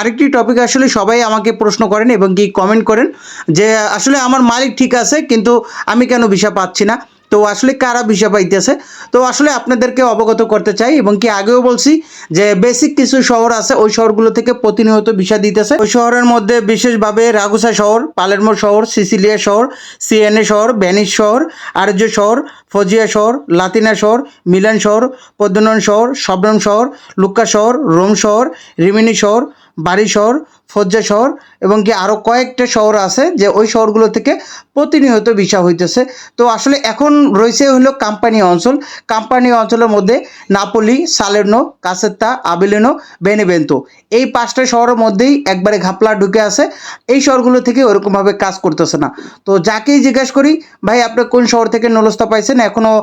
আরেকটি টপিক আসলে সবাই আমাকে প্রশ্ন করেন এবং কি কমেন্ট করেন যে, আসলে আমার মালিক ঠিক আছে, কিন্তু আমি কেন ভিসা পাচ্ছি না? তো আসলে কারা ভিসা পাইতেছে? তো আসলে আপনাদেরকে অবগত করতে চাই এবং কি আগেও বলছি যে বেসিক কিছু শহর আছে, ওই শহরগুলো থেকে প্রতিনিয়ত ভিসা দিতেছে। ওই শহরের মধ্যে বিশেষভাবে রাগুসা শহর পালেরমো শহর, সিসিলিয়া শহর, সিএনএ শহর, ভ্যানিস শহর, আর্য শহর, ফজিয়া শহর, লাতিনা শহর, মিলান শহর, পদ্মনন শহর, শবনম শহর, লুক্কা শহর, রোম শহর, রিমিনি শহর বাড়ি শহর ফজ্জা শহর এবং কি আরও কয়েকটা শহর আছে যে ওই শহরগুলো থেকে প্রতিনিয়ত ভিসা হইতেছে। তো আসলে এখন রয়েছে হলো কাম্পানি অঞ্চল। কাম্পানি অঞ্চলের মধ্যে নাপোলি সালের্নো কাসেত্তা আবেলেনো বেনেবেন্তো এই পাঁচটা শহরের মধ্যেই একবারে ঘাপলা ঢুকে আছে। এই শহরগুলো থেকে ওরকমভাবে কাজ করতেছে না। তো যাকেই জিজ্ঞেস করি, ভাই, আপনি কোন শহর থেকে নলস্তা পাইছেন? এখনও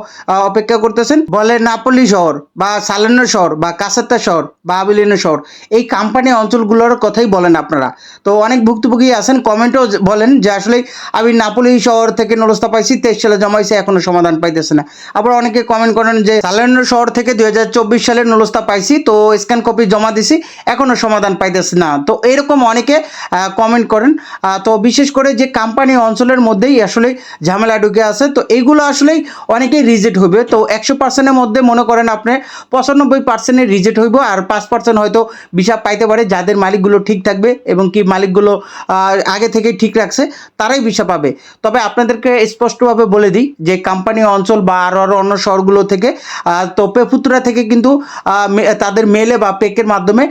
অপেক্ষা করতেছেন? বলে নাপোলি শহর বা সালের্নো শহর বা কাসেত্তা শহর বা আবিলিনো শহর। এই কাম্পানি অঞ্চলগুলোর কথাই বলেন আপনারা। তো অনেক ভুক্তভোগী আছেন, কমেন্টও বলেন যে আসলে আমি নাপোলি শহর থেকে নলস্তা পাইছি, তেইশ সালে জমাইছে, এখনও সমাধান পাইতেছে না। আবার অনেকে কমেন্ট করেন যে সালের্নো শহর থেকে দুই হাজার চব্বিশ সালের নলস্তা পাইছি, তো স্ক্যান কপি জমা দিছি, এখনও সমাধান পাইতেছে না। তো এরকম অনেকে কমেন্ট করেন। তো বিশেষ করে যে কোম্পানি অঞ্চলের মধ্যেই আসলে ঝামেলা ঢুকে আছে, তো এইগুলো আসলেই অনেকেই রিজেক্ট হবে তো একশো পার্সেন্টের মধ্যে মনে করেন আপনি, পঁচানব্বই পার্সেন্টের রিজেক্ট হইব, আর পাঁচ পার্সেন্ট হয়তো বিষা পাইতে পারে, যাদের মালিকগুলো ঠিক থাকবে এবং কি মালিকগুলো আহ, আগে থেকে ঠিক রাখছে তারাই ভিসা পাবে। তবে আপনাদেরকে স্পষ্টভাবে বলে দিই যে কোম্পানি অঞ্চল বা আরও আরও অন্য শহরগুলো থেকে তো পেপুত্রা থেকে কিন্তু তাদের মেলে বা পেকের মাধ্যমে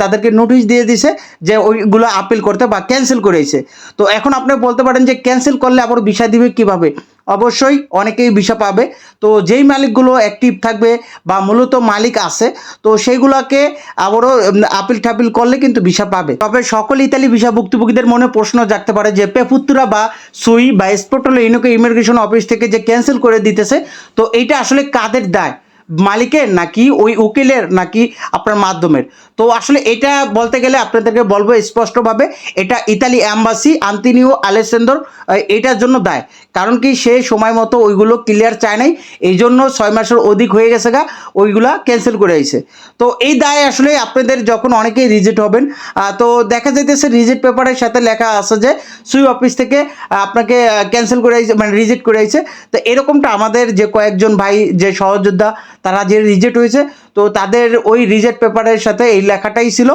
তাদেরকে নোটিশ দিয়ে দিছে যে ওইগুলো আপিল করতে বা ক্যান্সেল করেছে। তো এখন আপনি বলতে পারেন যে ক্যান্সেল করলে আবার ভিসা দিবে কীভাবে? অবশ্যই অনেকেই ভিসা পাবে। তো যেই মালিকগুলো অ্যাক্টিভ থাকবে বা মূলত মালিক আছে, তো সেইগুলোকে আবারও আপিল টাপিল করলে কিন্তু ভিসা পাবে। তবে সকল ইতালি ভিসা ভুক্তভোগীদের মনে প্রশ্ন জাগতে পারে যে পেফুত্তুরা বা সুই বা স্পোর্টল ইনোকে ইমিগ্রেশন অফিস থেকে যে ক্যান্সেল করে দিতেছে, তো এইটা আসলে কাদের দায়? মালিকের নাকি ওই উকিলের নাকি আপনার মাধ্যমের? তো আসলে এটা বলতে গেলে আপনাদেরকে বলব স্পষ্টভাবে, এটা ইতালি অ্যাম্বাসি আন্তিনিও আলেসেন্দর এটার জন্য দায়। কারণ কি সে সময় মতো ওইগুলো ক্লিয়ার চায় নাই, এই জন্য ছয় মাসের অধিক হয়ে গেছে গা, ওইগুলা ক্যান্সেল করে আইছে। তো এই দায় আসলে আপনাদের যখন অনেকেই রিজেক্ট হবেন তো দেখা যাইতেছে রিজেক্ট পেপারের সাথে লেখা আছে যে, সুই অফিস থেকে আপনাকে ক্যান্সেল করে আইছে মানে রিজেক্ট করে আইছে। তো এরকমটা আমাদের যে কয়েকজন ভাই, যে সহযোদ্ধা তারা যে রিজেক্ট হয়েছে, তো তাদের ওই রিজেক্ট পেপারের সাথে এই লেখাটাই ছিল।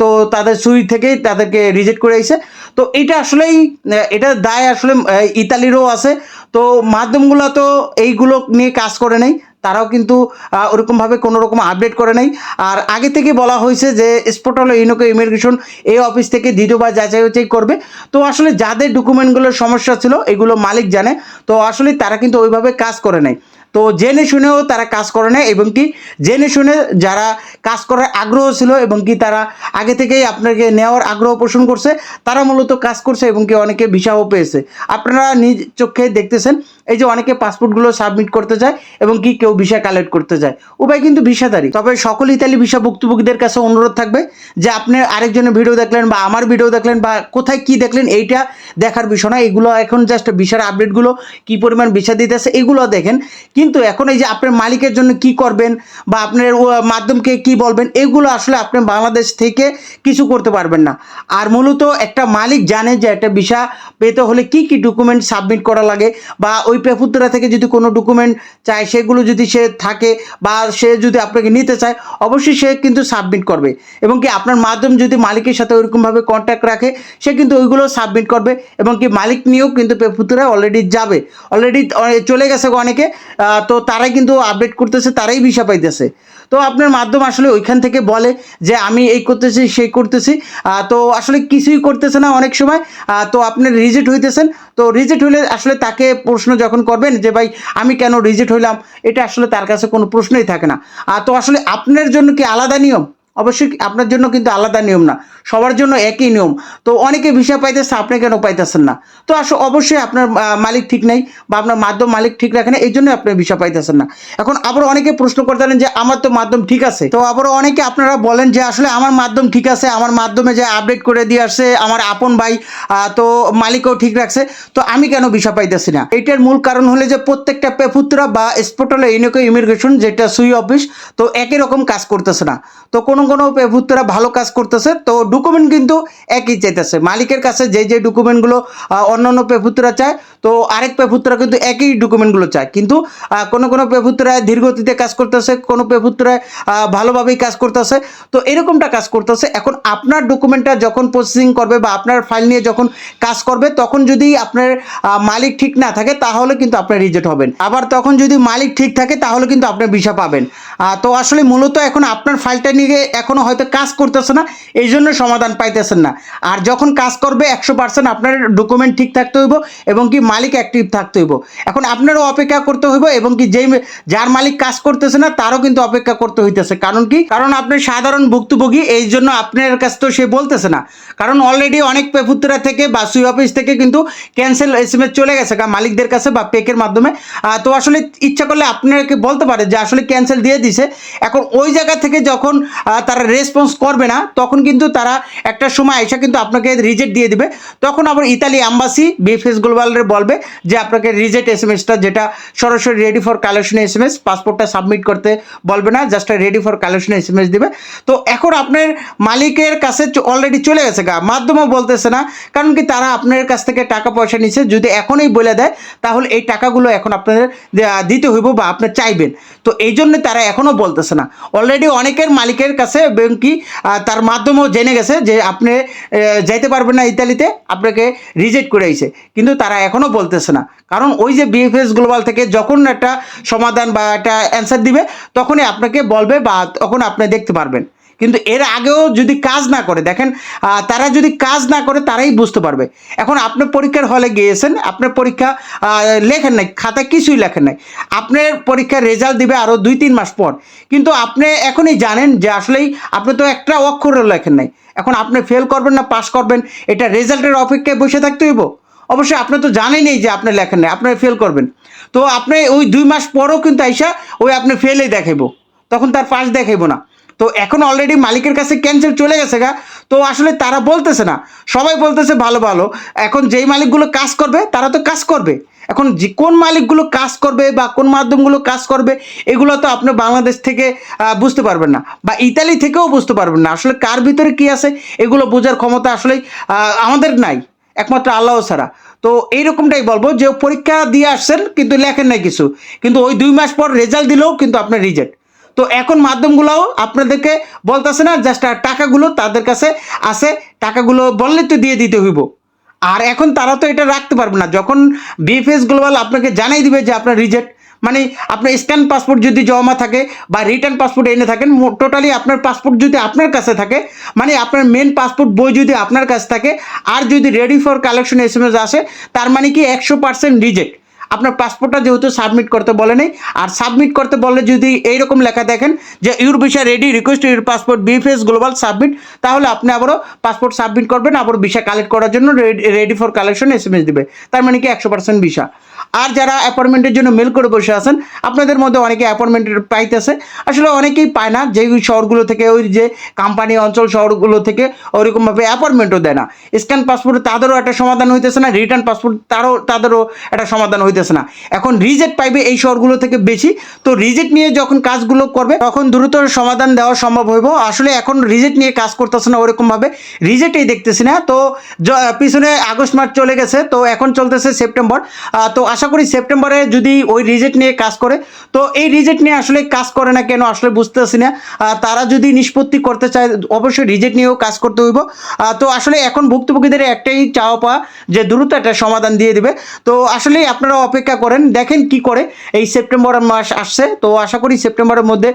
তো তাদের সুই থেকেই তাদেরকে রিজেক্ট করে আইছে তো এটা আসলেই এটা দায় আসলে ইতালিরও আছে। তো মাধ্যমগুলো তো এইগুলো নিয়ে কাজ করে নেই। তারাও কিন্তু ওরকমভাবে কোনো রকম আপডেট করে নাই। আর আগে থেকে বলা হয়েছে যে স্পোর্টাল ইউনোকো ইমিগ্রেশন এই অফিস থেকে দ্বিতীয়বার যাচাই বাছাই করবে। তো আসলে যাদের ডকুমেন্টগুলোর সমস্যা ছিল, এগুলো মালিক জানে। তো আসলে তারা কিন্তু ওইভাবে কাজ করে নাই তো জেনে শুনেও তারা কাজ করে না এবং কি জেনে শুনে যারা কাজ করার আগ্রহ ছিল এবং কি তারা আগে থেকেই আপনাকে নেওয়ার আগ্রহ পোষণ করছে, তারা মূলত কাজ করছে এবং কি অনেকে ভিসাও পেয়েছে। আপনারা নিজ চোখে দেখতেছেন এই যে অনেকে পাসপোর্টগুলো সাবমিট করতে যায় এবং কি কেউ ভিসা কালেক্ট করতে যায়। উভয় কিন্তু ভিসাদারি তবে সকল ইতালি ভিসা ভুক্তভোগীদের কাছে অনুরোধ থাকবে যে আপনি আরেকজনের ভিডিও দেখলেন বা আমার ভিডিও দেখলেন বা কোথায় কি দেখলেন, এইটা দেখার বিষয় না এগুলো এখন জাস্ট ভিসার আপডেটগুলো কি পরিমাণ ভিসা দিতেছে, এগুলো দেখেন। কিন্তু এখন এই যে আপনার মালিকের জন্য কি করবেন বা আপনার মাধ্যমকে কি বলবেন, এগুলো আসলে আপনি বাংলাদেশ থেকে কিছু করতে পারবেন না। আর মূলত একটা মালিক জানে যে একটা ভিসা পেতে হলে কি কি ডকুমেন্ট সাবমিট করা লাগে বা ওই পেপুত্রা থেকে যদি কোনো ডকুমেন্ট চায়, সেগুলো যদি সে থাকে বা সে যদি আপনাকে নিতে চায়, অবশ্যই সে কিন্তু সাবমিট করবে। এবং কি আপনার মাধ্যম যদি মালিকের সাথে ওইরকমভাবে কন্ট্যাক্ট রাখে, সে কিন্তু ওইগুলো সাবমিট করবে এবং কি মালিক নিয়েও কিন্তু পেপুত্রা অলরেডি যাবে। অলরেডি চলে গেছে অনেকে তো তারাই কিন্তু আপডেট করতেছে, তারাই ভিসা পাইতেছে। তো আপনার মাধ্যম আসলে ওইখান থেকে বলে যে আমি এই করতেছি, সেই করতেছি। তো আসলে কিছুই করতেছে না অনেক সময়। তো আপনি রিজেক্ট হইতেছেন। তো রিজেক্ট হইলে আসলে তাকে প্রশ্ন যখন করবেন যে, ভাই, আমি কেন রিজেক্ট হইলাম? এটা আসলে তার কাছে কোনো প্রশ্নই থাকে না। তো আসলে আপনার জন্য কি আলাদা নিয়ম? অবশ্যই আপনার জন্য কিন্তু আলাদা নিয়ম না, সবার জন্য একই নিয়ম। তো অনেকে ভিসা পাইতেছে, আপনি কেন পাইতেছেন না? তো আস, অবশ্যই আপনার মালিক ঠিক নেই বা আপনার মাধ্যম মালিক ঠিক রাখে না এই জন্য আপনি ভিসা পাইতেছেন না। এখন আবার অনেকে প্রশ্ন করতেন যে, আমার তো মাধ্যম ঠিক আছে? তো আবার অনেকে আপনারা বলেন যে, আসলে আমার মাধ্যম ঠিক আছে, আমার মাধ্যমে যে আপডেট করে দিয়ে আসছে, আমার আপন ভাই তো মালিকও ঠিক রাখছে। তো আমি কেন ভিসা পাইতেছি না? এটার মূল কারণ হলে যে, প্রত্যেকটা পেপুত্রা বা স্পোর্টাল ইউনিকো ইমিগ্রেশন, যেটা সুই অফিস, তো একই রকম কাজ করতেছে না। তো কোনো কোনো পেপুত্রা ভালো কাজ করতেছে তো ডকুমেন্ট কিন্তু একই চাইতেছে। মালিকের কাছে যে যে ডকুমেন্টগুলো অন্যান্য পেপুত্রা চায় তো আরেক পেপুত্রা কিন্তু একই ডকুমেন্টগুলো চায়। কিন্তু কোনো কোনো পেপুত্রায় ধীরগতিতে কাজ করতেছে কোনো আহ, ভালোভাবেই কাজ করতেছে। তো এরকমটা কাজ করতেছে। এখন আপনার ডকুমেন্টটা যখন প্রসেসিং করবে বা আপনার ফাইল নিয়ে যখন কাজ করবে তখন যদি আপনার মালিক ঠিক না থাকে তাহলে কিন্তু আপনার রিজেক্ট হবেন। আবার তখন যদি মালিক ঠিক থাকে তাহলে কিন্তু আপনার ভিসা পাবেন। তো আসলে মূলত এখন আপনার ফাইলটা নিয়ে এখনও হয়তো কাজ করতেছে না, এই জন্য সমাধান পাইতেছেন না। আর যখন কাজ করবে, একশো পার্সেন্ট আপনার ডকুমেন্ট ঠিক থাকতে হইব এবং কি মালিক অ্যাক্টিভ থাকতে হইব। এখন আপনারও অপেক্ষা করতে হইব এবং কি যেই যার মালিক কাজ করতেছে না, তারও কিন্তু অপেক্ষা করতে হইতেছে। কারণ কি? কারণ আপনি সাধারণ ভুক্তভোগী, এই জন্য আপনার কাছে তো সে বলতেছে না। কারণ অলরেডি অনেক পেপুত্রা থেকে বা সুই অফিস থেকে কিন্তু ক্যান্সেল এস এম এস চলে গেছে মালিকদের কাছে বা পেকের মাধ্যমে। তো আসলে ইচ্ছা করলে আপনাকে বলতে পারে যে আসলে ক্যান্সেল দিয়ে দিছে। এখন ওই জায়গা থেকে যখন তারা রেসপন্স করবে না, তখন কিন্তু তারা একটা সময় এসে কিন্তু আপনাকে রিজেক্ট দিয়ে দিবে। তখন আবার ইতালি অ্যাম্বাসি বিএফএস গ্লোবালের বলবে যে, আপনাকে রিজেক্ট এস এম এসটা যেটা সরাসরি ready for collection S M S পাসপোর্টটা সাবমিট করতে বলবে না just ready for collection S M S দিবে। তো এখন আপনার মালিকের কাছে অলরেডি চলে গেছে গা। মাধ্যমও বলতেছে না, কারণ কি তারা আপনার কাছ থেকে টাকা পয়সা নিচ্ছে যদি এখনই বলে দেয়, তাহলে এই টাকাগুলো এখন আপনাদের দিতে হইব বা আপনি চাইবেন। তো এই জন্য তারা এখনও বলতেছে না। অলরেডি অনেকের মালিকের কাছে এবং কি তার মাধ্যমেও জেনে গেছে যে আপনি যাইতে পারবেন না ইতালিতে, আপনাকে রিজেক্ট করে আইছে। কিন্তু তারা এখনও বলতেছে না। কারণ ওই যে বিএফএস গ্লোবাল থেকে যখন একটা সমাধান বা একটা অ্যান্সার দিবে, তখনই আপনাকে বলবে বা তখন আপনি দেখতে পারবেন। কিন্তু এর আগেও যদি কাজ না করে, দেখেন তারা যদি কাজ না করে, তারাই বুঝতে পারবে। এখন আপনি পরীক্ষার হলে গিয়েছেন আপনার পরীক্ষা লেখেন নাই, খাতায় কিছুই লেখেন নাই। আপনার পরীক্ষার রেজাল্ট দিবে আরও দুই, তিন মাস পর। কিন্তু আপনি এখনই জানেন যে আসলেই আপনি তো একটা অক্ষরও লেখেন নাই। এখন আপনি ফেল করবেন না পাস করবেন, এটা রেজাল্টের অপেক্ষায় বসে থাকতে হইব। অবশ্যই আপনি তো জানেনই যে আপনি লেখেন নাই, আপনি ফেল করবেন। তো আপনি ওই দুই মাস পরও কিন্তু আইসা ওই আপনি ফেলেই দেখাইবো। তখন তার পাস দেখাইবো না। তো এখন অলরেডি মালিকের কাছে ক্যান্সেল চলে গেছে গা। তো আসলে তারা বলতেছে না। সবাই বলতেছে ভালো ভালো। এখন যেই মালিকগুলো কাজ করবে, তারা তো কাজ করবে। এখন যে কোন মালিকগুলো কাজ করবে বা কোন মাধ্যমগুলো কাজ করবে, এগুলো তো আপনি বাংলাদেশ থেকে বুঝতে পারবেন না। বা ইতালি থেকেও বুঝতে পারবেন না। আসলে কার ভিতরে কি আছে, এগুলো বোঝার ক্ষমতা আসলে আমাদের নাই। একমাত্র আল্লাহ ছাড়া। তো এইরকমটাই বলব যে পরীক্ষা দিয়ে আসছেন, কিন্তু লেখেন নাই কিছু। কিন্তু ওই দুই মাস পর রেজাল্ট দিলেও কিন্তু আপনার রিজেক্ট তো এখন মাধ্যমগুলোও আপনাদেরকে বলতেছে না জাস্ট টাকাগুলো তাদের কাছে আছে, টাকাগুলো বললে তো দিয়ে দিতে হইব। আর এখন তারা তো এটা রাখতে পারবে না। যখন বিএফএস গ্লোবাল আপনাকে জানাই দিবে যে আপনার রিজেক্ট মানে আপনার স্ক্যান পাসপোর্ট যদি জমা থাকে বা রিটার্ন পাসপোর্ট এনে থাকেন টোটালি আপনার পাসপোর্ট যদি আপনার কাছে থাকে মানে আপনার মেন পাসপোর্ট বই যদি আপনার কাছে থাকে, আর যদি রেডি ফর কালেকশন এস আসে, তার মানে কি একশো পার্সেন্ট রিজেক্ট আপনার পাসপোর্টটা যেহেতু সাবমিট করতে বলে নেই, আর সাবমিট করতে বললে যদি এইরকম লেখা দেখেন যে your visa ready request your passport BFS global submit তাহলে আপনি আবারও পাসপোর্ট সাবমিট করবেন আবার ভিসা কালেক্ট করার জন্য ready for collection S M S দেবে। তার মানে কি একশো পার্সেন্ট ভিসা আর যারা অ্যাপয়েন্টমেন্টের জন্য মেল করে বসে আছেন, আপনাদের মধ্যে অনেকে অ্যাপয়েন্টমেন্ট পাইতেছে। আসলে অনেকেই পায় না, যেই শহরগুলো থেকে, ওই যে কোম্পানি অঞ্চল শহরগুলো থেকে ওইরকমভাবে অ্যাপয়েন্টমেন্টও দেয় না। স্ক্যান পাসপোর্ট তাদেরও একটা সমাধান হইতেছে না রিটার্ন পাসপোর্ট তারও, তাদেরও একটা সমাধান হইতেছে না। এখন রিজেক্ট পাইবে এই শহরগুলো থেকে বেশি, তো রিজেক্ট নিয়ে যখন কাজগুলো করবে, তখন দ্রুত সমাধান দেওয়া সম্ভব হইব। আসলে এখন রিজেক্ট নিয়ে কাজ করতেছে না ওরকমভাবে রিজেক্টই দেখতেছি না। তো পিছনে আগস্ট মাস চলে গেছে, তো এখন চলতেছে সেপ্টেম্বর তো আশা করি সেপ্টেম্বরে যদি ওই রিজেক্ট নিয়ে কাজ করে, তো এই রিজেক্ট নিয়ে আসলে কাজ করে না কেন আসলে বুঝতেছি না। তারা যদি নিষ্পত্তি করতে চায়, অবশ্যই রিজেক্ট নিয়েও কাজ করতে হইব। তো আসলে এখন ভুক্তভোগীদের একটাই চাওয়া পাওয়া যে দ্রুত একটা সমাধান দিয়ে দিবে। তো আসলেই আপনারা অপেক্ষা করেন, দেখেন কি করে এই সেপ্টেম্বর মাস আসছে। তো আশা করি সেপ্টেম্বরের মধ্যে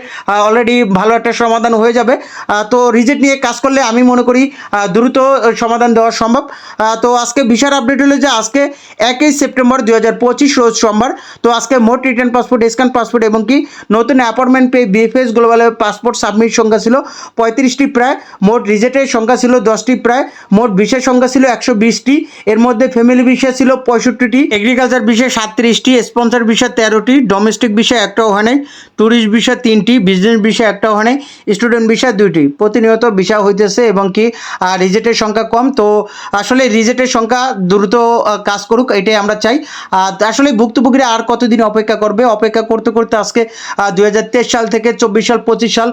অলরেডি ভালো একটা সমাধান হয়ে যাবে। তো রিজেক্ট নিয়ে কাজ করলে আমি মনে করি দ্রুত সমাধান দেওয়া সম্ভব। তো আজকে বিশাল আপডেট হলো যে আজকে একই সেপ্টেম্বর দু হাজার পঁচিশ রোজ সোমবার। তো আজকে মোট রিটার্ন পাসপোর্ট স্ক্যান পাসপোর্ট এবং কি নতুন অ্যাপয়েন্টমেন্ট পেয়ে বিএফএস গ্লোবালের পাসপোর্ট সাবমিট সংখ্যা ছিল পঁয়ত্রিশটি প্রায়। মোট রিজেক্টের সংখ্যা ছিল দশটি প্রায়। মোট বিষয় সংখ্যা ছিল একশো বিশটি। এর মধ্যে ফ্যামিলি বিষয় ছিল পঁয়ষট্টিটি। এগ্রিকালচার বিষয় সাতত্রিশটি। স্পন্সর বিষয় তেরোটি। ডোমেস্টিক বিষয় একটাও হয় নাই। ট্যুরিস্ট বিষয় তিনটি। বিজনেস বিষয় একটাও হয় নাই। স্টুডেন্ট বিষয় দুইটি। প্রতিনিয়ত বিষয় হইতেছে এবং কি আর রিজেক্টের সংখ্যা কম। তো আসলে রিজেক্টের সংখ্যা দ্রুত কাজ করুক, এটাই আমরা চাই। আর আসলে ভুক্তভোগীরা আর কতদিন অপেক্ষা করবে? অপেক্ষা করতে করতে আজকে দু হাজার তেইশ সাল থেকে চব্বিশ সাল, পঁচিশ সাল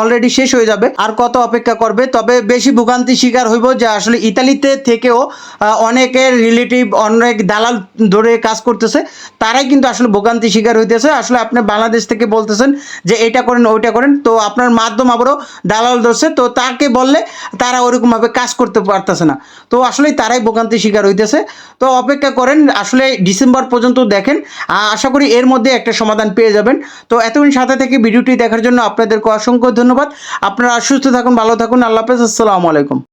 অলরেডি শেষ হয়ে যাবে। আর কত অপেক্ষা করবে? তবে বেশি ভোগান্তি শিকার হইব যে আসলে ইতালিতে থেকেও অনেকের রিলেটিভ অনেক দালাল ধরে কাজ করতেছে। তারাই কিন্তু আসলে ভোগান্তি শিকার হইতেছে। আসলে আপনি বাংলাদেশ থেকে বলতেছেন যে এটা করেন, ওইটা করেন। তো আপনার মাধ্যম আবারও দালাল ধরছে। তো তাকে বললে তারা ওরকমভাবে কাজ করতে পারতেছে না। তো আসলে তারাই ভোগান্তি শিকার হইতেছে। তো অপেক্ষা করেন, আসলে ডিসেম্বর পর্যন্ত দেখেন। আশা করি এর মধ্যে একটা সমাধান পেয়ে যাবেন। তো এতদিন সাথে থেকে ভিডিওটি দেখার জন্য আপনাদেরকে অসংখ্য ধন্যবাদ। আপনারা সুস্থ থাকুন, ভালো থাকুন। আল্লাহ হাফেজ। আসসালামু আলাইকুম।